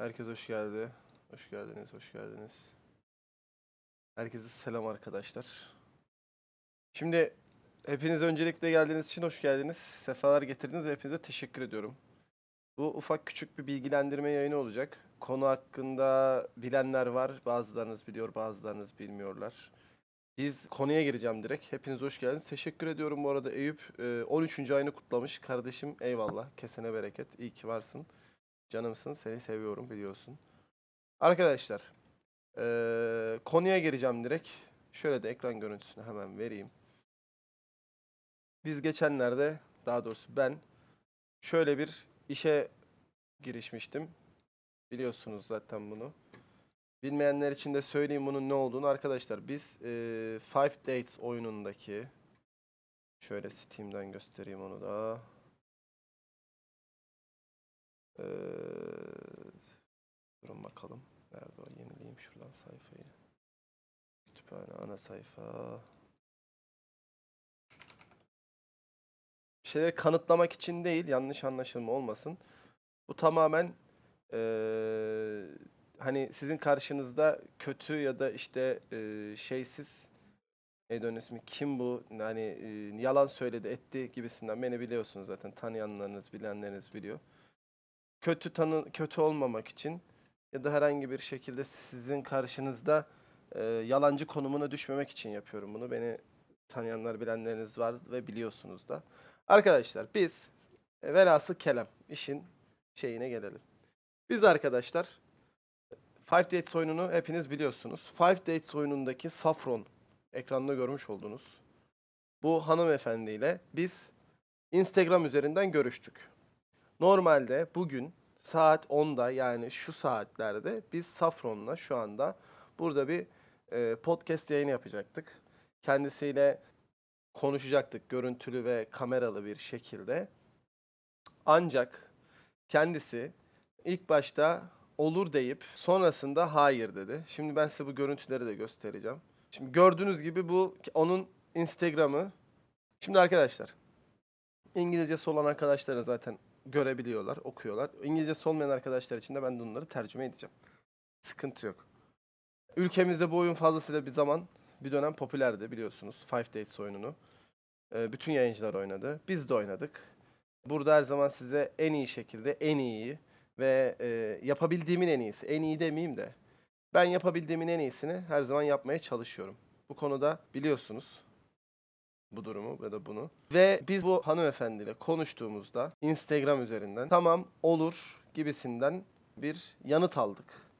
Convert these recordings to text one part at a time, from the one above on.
Herkes hoş geldi. Hoş geldiniz, hoş geldiniz. Herkese selam arkadaşlar. Şimdi hepiniz öncelikle geldiğiniz için hoş geldiniz. Sefalar getirdiniz ve hepinize teşekkür ediyorum. Bu ufak küçük bir bilgilendirme yayını olacak. Konu hakkında bilenler var. Bazılarınız biliyor, bazılarınız bilmiyorlar. Biz konuya gireceğim direkt. Hepiniz hoş geldiniz. Teşekkür ediyorum bu arada Eyüp. e, 13. ayını kutlamış. Kardeşim eyvallah. Kesene bereket. İyi ki varsın. Canımsın. Seni seviyorum biliyorsun. Arkadaşlar. e, konuya gireceğim direkt. Şöyle de ekran görüntüsünü hemen vereyim. Biz geçenlerde daha doğrusu ben şöyle bir işe girişmiştim. Biliyorsunuz zaten bunu. Bilmeyenler için de söyleyeyim bunun ne olduğunu arkadaşlar. Biz eee Five Dates oyunundaki şöyle Steam'den göstereyim onu da. Eee durun bakalım. Nerede o? Yenileyim şuradan sayfayı. Kütüphane ana sayfa. Bir şeyleri kanıtlamak için değil, yanlış anlaşılma olmasın. Bu tamamen eee, hani sizin karşınızda kötü ya da işte eee, şeysiz neydi onun ismi kim bu yani eee, yalan söyledi etti gibisinden beni biliyorsunuz zaten tanıyanlarınız bilenleriniz biliyor. Kötü tanı kötü olmamak için ya da herhangi bir şekilde sizin karşınızda eee, yalancı konumuna düşmemek için yapıyorum bunu. Beni tanıyanlar bilenleriniz var ve biliyorsunuz da. Arkadaşlar biz e, velhasıl kelam işin şeyine gelelim. Biz arkadaşlar Five Dates oyununu hepiniz biliyorsunuz. Five Dates oyunundaki Saffron ekranda görmüş oldunuz. Bu hanımefendiyle biz Instagram üzerinden görüştük. Normalde bugün saat 10'da yani şu saatlerde biz Saffron'la şu anda burada bir e, podcast yayını yapacaktık. Kendisiyle konuşacaktık görüntülü ve kameralı bir şekilde. Ancak kendisi ilk başta olur deyip sonrasında hayır dedi. Şimdi ben size bu görüntüleri de göstereceğim. Şimdi gördüğünüz gibi bu onun Instagram'ı. Şimdi arkadaşlar İngilizcesi olan arkadaşlar zaten görebiliyorlar, okuyorlar. İngilizcesi olmayan arkadaşlar için de ben de onları tercüme edeceğim. Sıkıntı yok. Ülkemizde bu oyun fazlasıyla bir zaman bir dönem popülerdi biliyorsunuz. Five Dates oyununu. Ee, bütün yayıncılar oynadı. Biz de oynadık. Burada her zaman size en iyi şekilde en iyiyi ve e, yapabildiğimin en iyisi. En iyi demeyeyim de. Ben yapabildiğimin en iyisini her zaman yapmaya çalışıyorum. Bu konuda biliyorsunuz bu durumu ya da bunu. Ve biz bu hanımefendiyle konuştuğumuzda Instagram üzerinden tamam olur gibisinden bir yanıt aldık.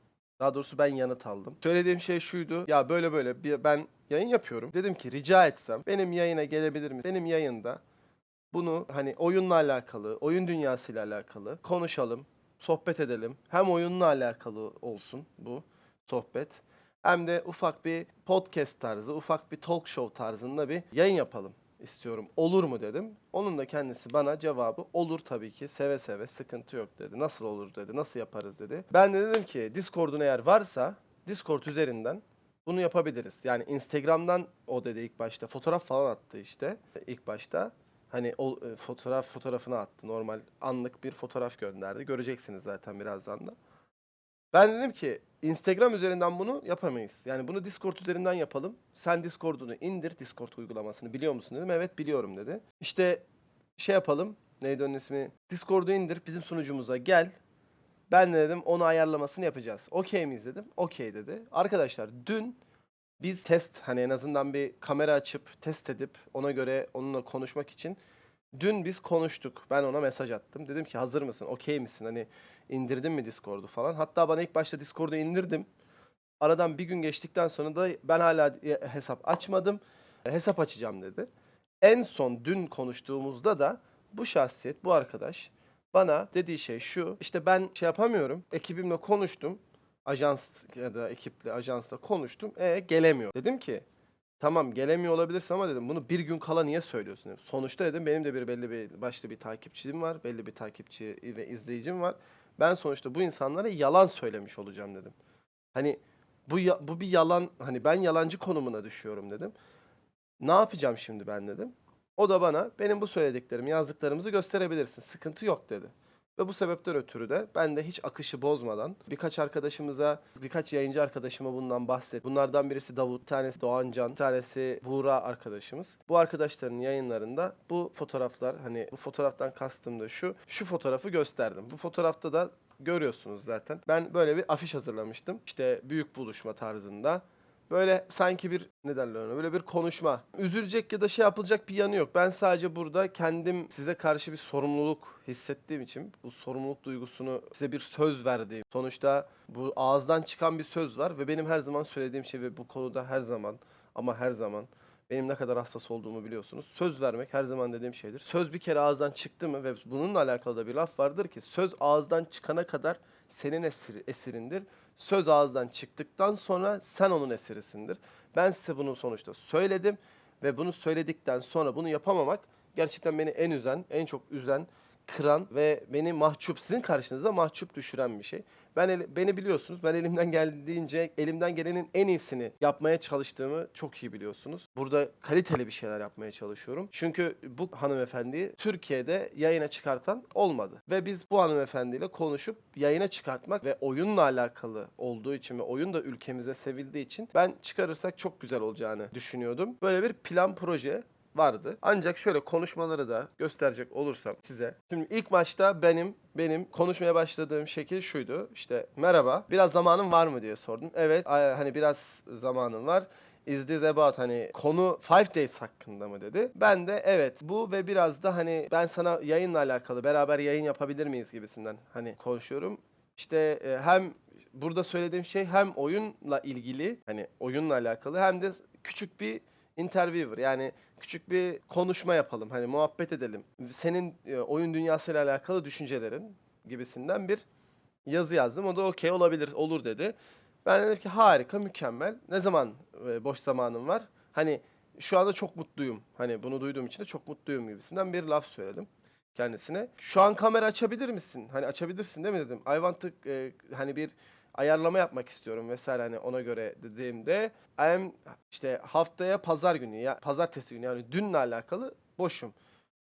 Daha doğrusu ben yanıt aldım. Söylediğim şey şuydu. Ya böyle böyle ben yayın yapıyorum. Dedim ki rica etsem benim yayına gelebilir misin? Benim yayında bunu hani oyunla alakalı, oyun dünyasıyla alakalı konuşalım, sohbet edelim. Hem oyunla alakalı olsun bu sohbet. Hem de ufak bir podcast tarzı, ufak bir talk show tarzında bir yayın yapalım istiyorum. Olur mu dedim. Onun da kendisi bana cevabı olur tabii ki. Seve seve sıkıntı yok dedi. Nasıl olur dedi. Nasıl yaparız dedi. Ben de dedim ki Discord'un eğer varsa Discord üzerinden bunu yapabiliriz. Yani Instagram'dan o dedi ilk başta. Fotoğraf falan attı işte ilk başta. Hani o e, fotoğraf fotoğrafını attı. Normal anlık bir fotoğraf gönderdi. Göreceksiniz zaten birazdan da. Ben dedim ki Instagram üzerinden bunu yapamayız. Yani bunu Discord üzerinden yapalım. Sen Discord'unu indir, Discord uygulamasını biliyor musun dedim. Evet biliyorum dedi. İşte şey yapalım. Neydi onun ismi? Discord'u indir, bizim sunucumuza gel. Ben de dedim onu ayarlamasını yapacağız. Okey miyiz dedim. Okey dedi. Arkadaşlar dün biz test hani en azından bir kamera açıp test edip ona göre onunla konuşmak için dün biz konuştuk. Ben ona mesaj attım. Dedim ki hazır mısın? Okey misin? Hani indirdin mi Discord'u falan. Hatta bana ilk başta Discord'u indirdim. Aradan bir gün geçtikten sonra da ben hala e, hesap açmadım. E, Hesap açacağım dedi. En son dün konuştuğumuzda da bu şahsiyet, bu arkadaş bana dediği şey şu. İşte ben şey yapamıyorum. Ekibimle konuştum. Ajans ya da ekiple, ajansla konuştum. E gelemiyor. Dedim ki Tamam gelemiyor olabilirsin ama dedim bunu bir gün kala niye söylüyorsun? Sonuçta dedim benim de bir belli bir başlı bir takipçim var. Belli bir takipçi ve izleyicim var. Ben sonuçta bu insanlara yalan söylemiş olacağım dedim. Hani bu bu bir yalan hani ben yalancı konumuna düşüyorum dedim. Ne yapacağım şimdi ben dedim. O da bana benim bu söylediklerimi yazdıklarımızı gösterebilirsin. Sıkıntı yok dedi. Ve bu sebepten ötürü de ben de hiç akışı bozmadan birkaç arkadaşımıza, birkaç yayıncı arkadaşıma bundan bahset. Bunlardan birisi Davut, bir tanesi Doğancan, bir tanesi Buğra arkadaşımız. Bu arkadaşların yayınlarında bu fotoğraflar hani bu fotoğraftan kastım da şu. Şu fotoğrafı gösterdim. Bu fotoğrafta da görüyorsunuz zaten. Ben böyle bir afiş hazırlamıştım. İşte büyük buluşma tarzında. Böyle sanki bir ne derler ona böyle bir konuşma. Üzülecek ya da şey yapılacak bir yanı yok. Ben sadece burada kendim size karşı bir sorumluluk hissettiğim için bu sorumluluk duygusunu size bir söz verdiğim. Sonuçta bu ağızdan çıkan bir söz var ve benim her zaman söylediğim şey ve bu konuda her zaman ama her zaman benim ne kadar hassas olduğumu biliyorsunuz. Söz vermek her zaman dediğim şeydir. Söz bir kere ağızdan çıktı mı ve bununla alakalı da bir laf vardır ki söz ağızdan çıkana kadar senin esir, esirindir. Söz ağızdan çıktıktan sonra sen onun esirisindir. Ben size bunu sonuçta söyledim ve bunu söyledikten sonra bunu yapamamak gerçekten beni en üzen, en çok üzen, kıran ve beni mahcup, sizin karşınızda mahcup düşüren bir şey. Ben beni biliyorsunuz. Ben elimden geldiğince elimden gelenin en iyisini yapmaya çalıştığımı çok iyi biliyorsunuz. Burada kaliteli bir şeyler yapmaya çalışıyorum. Çünkü bu hanımefendiyi Türkiye'de yayına çıkartan olmadı. Ve biz bu hanımefendiyle konuşup yayına çıkartmak ve oyunla alakalı olduğu için ve oyun da ülkemize sevildiği için ben çıkarırsak çok güzel olacağını düşünüyordum. Böyle bir plan proje vardı. Ancak şöyle konuşmaları da gösterecek olursam size. Şimdi ilk maçta benim benim konuşmaya başladığım şekil şuydu. İşte merhaba. Biraz zamanın var mı diye sordum. Evet hani biraz zamanım var. Is this about hani konu Five Days hakkında mı dedi. Ben de evet bu ve biraz da hani ben sana yayınla alakalı beraber yayın yapabilir miyiz gibisinden hani konuşuyorum. İşte e, hem burada söylediğim şey hem oyunla ilgili hani oyunla alakalı hem de küçük bir interviewer yani küçük bir konuşma yapalım. Hani muhabbet edelim. Senin e, oyun dünyasıyla alakalı düşüncelerin gibisinden bir yazı yazdım. O da okey olabilir, olur dedi. Ben dedim ki harika, mükemmel. Ne zaman e, boş zamanım var? Hani şu anda çok mutluyum. Hani bunu duyduğum için de çok mutluyum gibisinden bir laf söyledim kendisine. Şu an kamera açabilir misin? Hani açabilirsin değil mi dedim. I want to, e, hani bir ayarlama yapmak istiyorum vesaire hani ona göre dediğimde I am işte haftaya pazar günü ya pazartesi günü yani dünle alakalı boşum.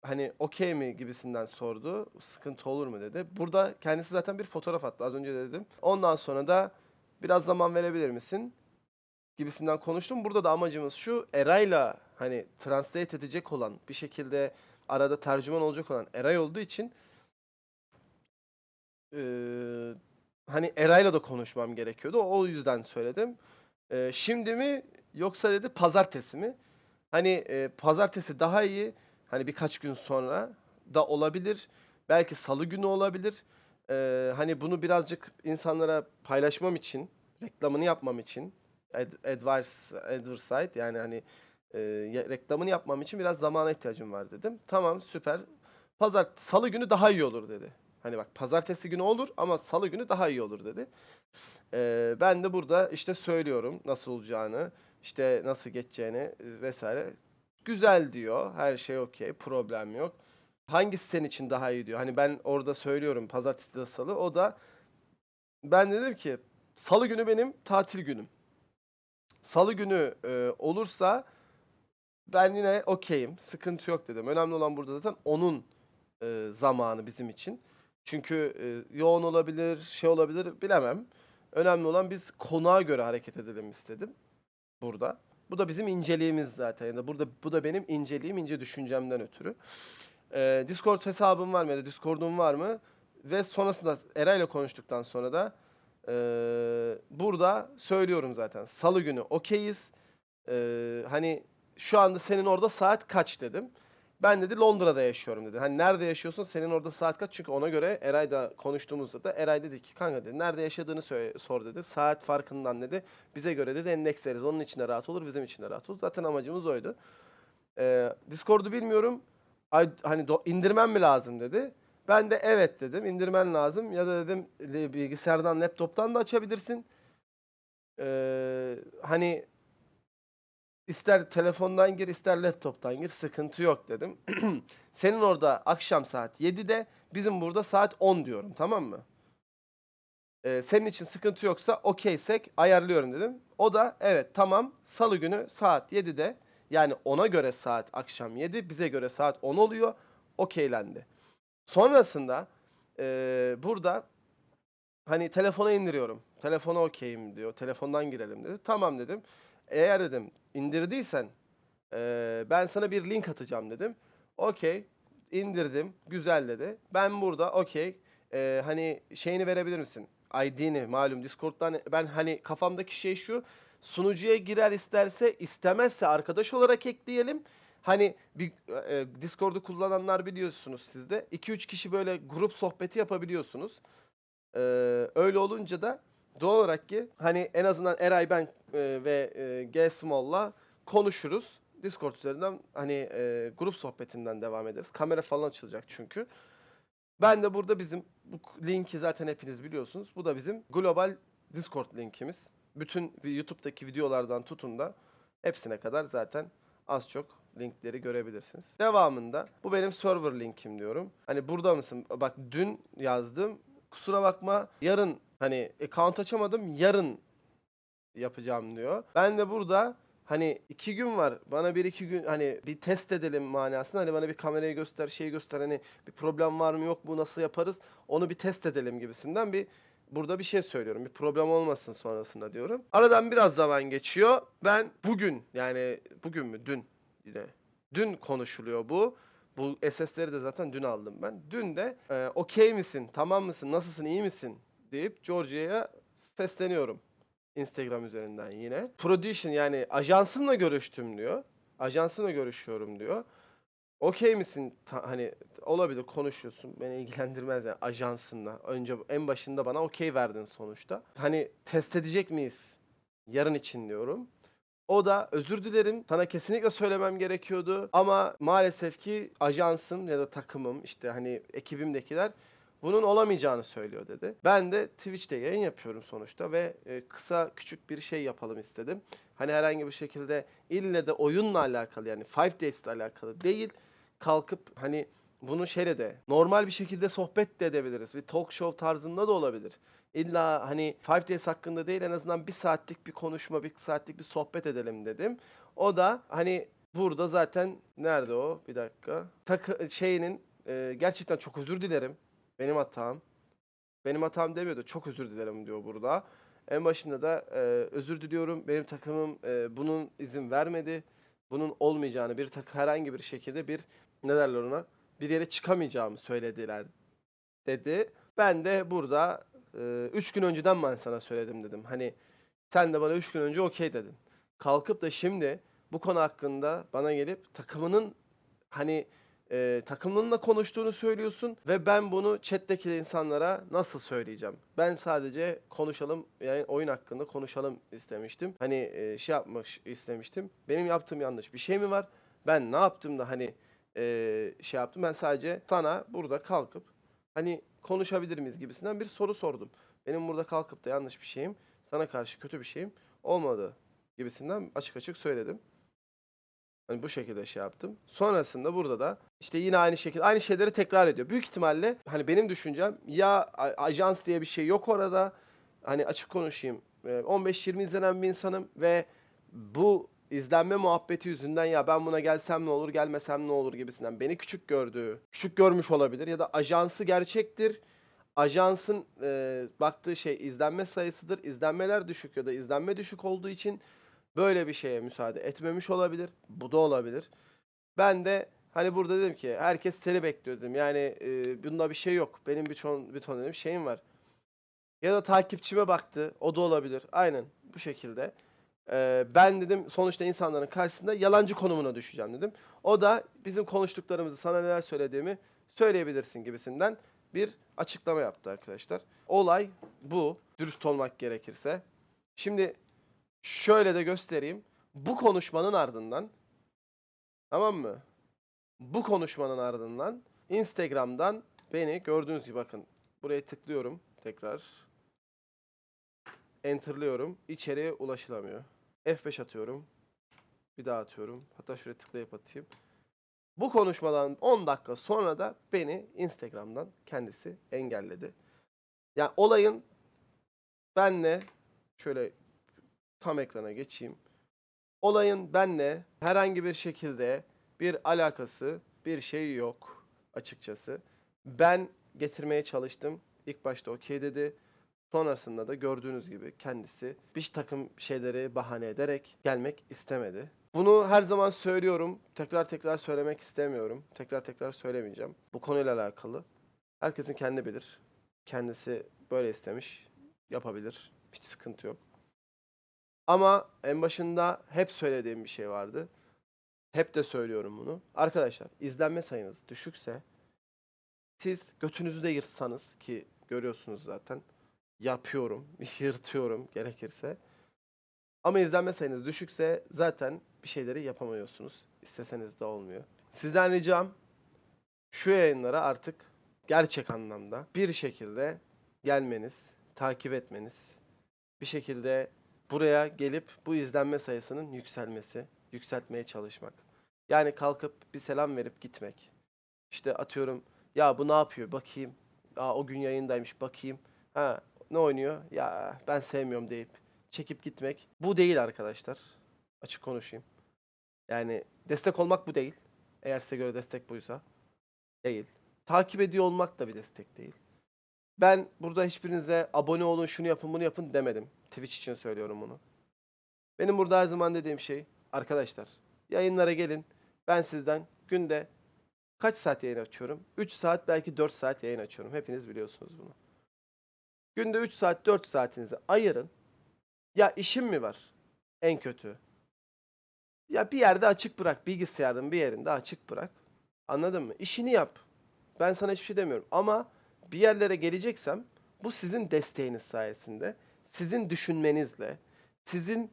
Hani okey mi gibisinden sordu. Sıkıntı olur mu dedi. Burada kendisi zaten bir fotoğraf attı. Az önce de dedim. Ondan sonra da biraz zaman verebilir misin? gibisinden konuştum. Burada da amacımız şu Eray'la hani translate edecek olan bir şekilde arada tercüman olacak olan Eray olduğu için eee, hani Eray'la da konuşmam gerekiyordu. O yüzden söyledim. Eee, şimdi mi yoksa dedi pazartesi mi? Hani eee, pazartesi daha iyi. Hani birkaç gün sonra da olabilir. Belki salı günü olabilir. Eee, hani bunu birazcık insanlara paylaşmam için, reklamını yapmam için, ad- advice, advertisement yani hani ya- reklamını yapmam için biraz zamana ihtiyacım var dedim. Tamam süper. Pazar, salı günü daha iyi olur dedi. Hani bak pazartesi günü olur ama salı günü daha iyi olur dedi. Eee, ben de burada işte söylüyorum nasıl olacağını, işte nasıl geçeceğini vesaire. Güzel diyor. Her şey okey. Problem yok. Hangisi senin için daha iyi diyor. Hani ben orada söylüyorum pazartesi de salı. O da ben dedim ki salı günü benim tatil günüm. Salı günü e, olursa ben yine okeyim. Sıkıntı yok dedim. Önemli olan burada zaten onun e, zamanı bizim için. Çünkü e, yoğun olabilir, şey olabilir bilemem. Önemli olan biz konuğa göre hareket edelim istedim burada. Bu da bizim inceliğimiz zaten. Yani burada bu da benim inceliğim, ince düşüncemden ötürü. Ee, Discord hesabım var mı ya da Discord'um var mı? Ve sonrasında Eray'la konuştuktan sonra da eee, burada söylüyorum zaten. Salı günü okeyiz. Eee, hani şu anda senin orada saat kaç dedim. Ben dedi Londra'da yaşıyorum dedi. Hani nerede yaşıyorsun? Senin orada saat kaç? Çünkü ona göre Eray'da konuştuğumuzda da Eray dedi ki kanka dedi nerede yaşadığını söyle, sor dedi. Saat farkından dedi. Bize göre dedi endeksleriz. Onun için de rahat olur, bizim için de rahat olur. Zaten amacımız oydu. Ee, Discord'u bilmiyorum. Ay, hani do- indirmem mi lazım dedi. Ben de evet dedim. indirmen lazım. Ya da dedim "li- bilgisayardan, laptop'tan da açabilirsin. Ee, hani ister telefondan gir, ister laptop'tan gir. Sıkıntı yok dedim. Senin orada akşam saat 7'de, bizim burada saat 10 diyorum. Tamam mı? Ee, senin için sıkıntı yoksa okeysek ayarlıyorum dedim. O da evet tamam salı günü saat 7'de yani ona göre saat akşam 7 bize göre saat 10 oluyor. Okeylendi. Sonrasında Ee, burada hani telefona indiriyorum. Telefona okeyim diyor. Telefondan girelim dedi. Tamam dedim. Eğer dedim indirdiysen ee, ben sana bir link atacağım dedim. Okey. indirdim. Güzel dedi. Ben burada okey. ee, hani şeyini verebilir misin? ID'ni malum Discord'dan ben hani kafamdaki şey şu. Sunucuya girer isterse istemezse arkadaş olarak ekleyelim. Hani bir e, Discord'u kullananlar biliyorsunuz sizde. 2-3 kişi böyle grup sohbeti yapabiliyorsunuz. Ee, öyle olunca da doğal olarak ki hani en azından Eray ben e, ve e, G Small'la konuşuruz. Discord üzerinden hani e, grup sohbetinden devam ederiz. Kamera falan açılacak çünkü. Ben de burada bizim bu linki zaten hepiniz biliyorsunuz. Bu da bizim global Discord linkimiz. Bütün YouTube'daki videolardan tutun da hepsine kadar zaten az çok linkleri görebilirsiniz. Devamında bu benim server linkim diyorum. Hani burada mısın? Bak dün yazdım. Kusura bakma yarın hani account açamadım yarın yapacağım diyor. Ben de burada hani iki gün var. Bana bir iki gün hani bir test edelim manasında. Hani bana bir kamerayı göster şeyi göster. Hani bir problem var mı yok mu nasıl yaparız? Onu bir test edelim gibisinden bir burada bir şey söylüyorum. Bir problem olmasın sonrasında diyorum. Aradan biraz zaman geçiyor. Ben bugün yani bugün mü? Dün yine. Dün konuşuluyor bu. Bu SS'leri de zaten dün aldım ben. Dün de e, okey misin, tamam mısın, nasılsın, iyi misin deyip Georgia'ya sesleniyorum. Instagram üzerinden yine. Production yani ajansımla görüştüm diyor. Ajansımla görüşüyorum diyor. Okey misin? Ta- hani olabilir konuşuyorsun. Beni ilgilendirmez yani ajansınla. Önce en başında bana okey verdin sonuçta. Hani test edecek miyiz? Yarın için diyorum. O da özür dilerim sana kesinlikle söylemem gerekiyordu ama maalesef ki ajansım ya da takımım işte hani ekibimdekiler bunun olamayacağını söylüyor dedi. Ben de Twitch'te yayın yapıyorum sonuçta ve e, kısa küçük bir şey yapalım istedim. Hani herhangi bir şekilde ille de oyunla alakalı yani Five Days'le alakalı değil. Kalkıp hani bunu şeyle de normal bir şekilde sohbet de edebiliriz. Bir talk show tarzında da olabilir. İlla hani Five Days hakkında değil en azından bir saatlik bir konuşma, bir saatlik bir sohbet edelim dedim. O da hani burada zaten nerede o? Bir dakika. Takı şeyinin e, gerçekten çok özür dilerim. Benim hatam. Benim hatam demiyordu. Çok özür dilerim diyor burada. En başında da e, özür diliyorum. Benim takımım e, bunun izin vermedi. Bunun olmayacağını bir tak herhangi bir şekilde bir ne derler ona? Bir yere çıkamayacağımı söylediler dedi. Ben de burada 3 gün önceden ben sana söyledim dedim. Hani sen de bana 3 gün önce okey dedin. Kalkıp da şimdi bu konu hakkında bana gelip takımının hani e, takımınla konuştuğunu söylüyorsun ve ben bunu chat'teki insanlara nasıl söyleyeceğim? Ben sadece konuşalım yani oyun hakkında konuşalım istemiştim. Hani e, şey yapmak istemiştim. Benim yaptığım yanlış bir şey mi var? Ben ne yaptım da hani e, şey yaptım? Ben sadece sana burada kalkıp hani konuşabilir miyiz gibisinden bir soru sordum. Benim burada kalkıp da yanlış bir şeyim, sana karşı kötü bir şeyim olmadı gibisinden açık açık söyledim. Hani bu şekilde şey yaptım. Sonrasında burada da işte yine aynı şekilde aynı şeyleri tekrar ediyor. Büyük ihtimalle hani benim düşüncem ya ajans diye bir şey yok orada. Hani açık konuşayım. e, 15-20 izlenen bir insanım ve bu izlenme muhabbeti yüzünden ya ben buna gelsem ne olur gelmesem ne olur gibisinden beni küçük gördüğü, küçük görmüş olabilir ya da ajansı gerçektir. Ajansın e, baktığı şey izlenme sayısıdır. İzlenmeler düşük ya da izlenme düşük olduğu için böyle bir şeye müsaade etmemiş olabilir. Bu da olabilir. Ben de hani burada dedim ki herkes seni bekliyor dedim. Yani e, bunda bir şey yok. Benim bir ton bir ton dedim şeyim var. Ya da takipçime baktı. O da olabilir. Aynen bu şekilde. Ee, ben dedim sonuçta insanların karşısında yalancı konumuna düşeceğim dedim. O da bizim konuştuklarımızı sana neler söylediğimi söyleyebilirsin gibisinden bir açıklama yaptı arkadaşlar. Olay bu. Dürüst olmak gerekirse. Şimdi şöyle de göstereyim. Bu konuşmanın ardından tamam mı? Bu konuşmanın ardından Instagram'dan beni gördüğünüz gibi bakın buraya tıklıyorum tekrar. Enter'lıyorum. İçeriye ulaşılamıyor. F5 atıyorum. Bir daha atıyorum. Hatta şuraya tıklayıp atayım. Bu konuşmadan 10 dakika sonra da beni Instagram'dan kendisi engelledi. Yani olayın benle şöyle tam ekrana geçeyim. Olayın benle herhangi bir şekilde bir alakası, bir şey yok açıkçası. Ben getirmeye çalıştım. İlk başta okey dedi. Sonrasında da gördüğünüz gibi kendisi bir takım şeyleri bahane ederek gelmek istemedi. Bunu her zaman söylüyorum. Tekrar tekrar söylemek istemiyorum. Tekrar tekrar söylemeyeceğim. Bu konuyla alakalı. Herkesin kendi bilir. Kendisi böyle istemiş. Yapabilir. Hiç sıkıntı yok. Ama en başında hep söylediğim bir şey vardı. Hep de söylüyorum bunu. Arkadaşlar izlenme sayınız düşükse siz götünüzü de yırtsanız ki görüyorsunuz zaten yapıyorum, yırtıyorum gerekirse. Ama izlenme sayınız düşükse zaten bir şeyleri yapamıyorsunuz. İsteseniz de olmuyor. Sizden ricam şu yayınlara artık gerçek anlamda bir şekilde gelmeniz, takip etmeniz, bir şekilde buraya gelip bu izlenme sayısının yükselmesi, yükseltmeye çalışmak. Yani kalkıp bir selam verip gitmek. İşte atıyorum ya bu ne yapıyor bakayım. Aa o gün yayındaymış bakayım. Ha ne oynuyor? Ya ben sevmiyorum deyip çekip gitmek. Bu değil arkadaşlar. Açık konuşayım. Yani destek olmak bu değil. Eğer size göre destek buysa. Değil. Takip ediyor olmak da bir destek değil. Ben burada hiçbirinize abone olun, şunu yapın, bunu yapın demedim. Twitch için söylüyorum bunu. Benim burada her zaman dediğim şey arkadaşlar yayınlara gelin. Ben sizden günde kaç saat yayın açıyorum? 3 saat belki 4 saat yayın açıyorum. Hepiniz biliyorsunuz bunu. Günde 3 saat 4 saatinizi ayırın. Ya işim mi var? En kötü. Ya bir yerde açık bırak. Bilgisayarın bir yerinde açık bırak. Anladın mı? İşini yap. Ben sana hiçbir şey demiyorum. Ama bir yerlere geleceksem bu sizin desteğiniz sayesinde, sizin düşünmenizle, sizin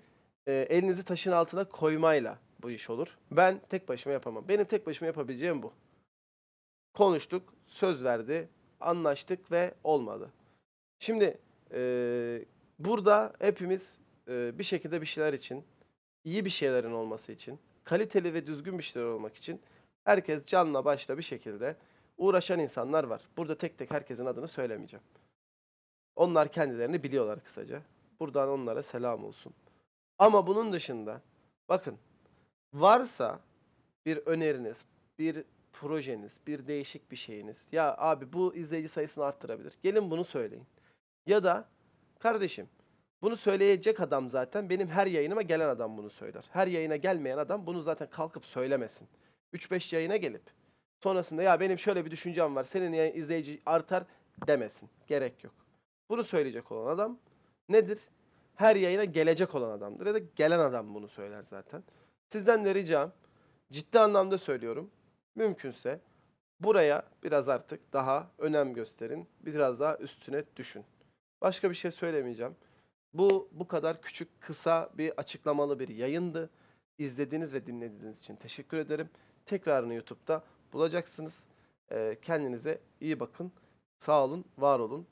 e, elinizi taşın altına koymayla bu iş olur. Ben tek başıma yapamam. Benim tek başıma yapabileceğim bu. Konuştuk, söz verdi, anlaştık ve olmadı. Şimdi e, burada hepimiz e, bir şekilde bir şeyler için, iyi bir şeylerin olması için, kaliteli ve düzgün bir şeyler olmak için herkes canla başla bir şekilde uğraşan insanlar var. Burada tek tek herkesin adını söylemeyeceğim. Onlar kendilerini biliyorlar kısaca. Buradan onlara selam olsun. Ama bunun dışında bakın varsa bir öneriniz, bir projeniz, bir değişik bir şeyiniz. Ya abi bu izleyici sayısını arttırabilir. Gelin bunu söyleyin. Ya da kardeşim bunu söyleyecek adam zaten benim her yayınıma gelen adam bunu söyler. Her yayına gelmeyen adam bunu zaten kalkıp söylemesin. 3-5 yayına gelip sonrasında ya benim şöyle bir düşüncem var. Senin izleyici artar demesin. Gerek yok. Bunu söyleyecek olan adam nedir? Her yayına gelecek olan adamdır ya da gelen adam bunu söyler zaten. Sizden de ricam ciddi anlamda söylüyorum. Mümkünse buraya biraz artık daha önem gösterin. Biraz daha üstüne düşün. Başka bir şey söylemeyeceğim. Bu bu kadar küçük, kısa bir açıklamalı bir yayındı. İzlediğiniz ve dinlediğiniz için teşekkür ederim. Tekrarını YouTube'da bulacaksınız. Ee, kendinize iyi bakın. Sağ olun, var olun.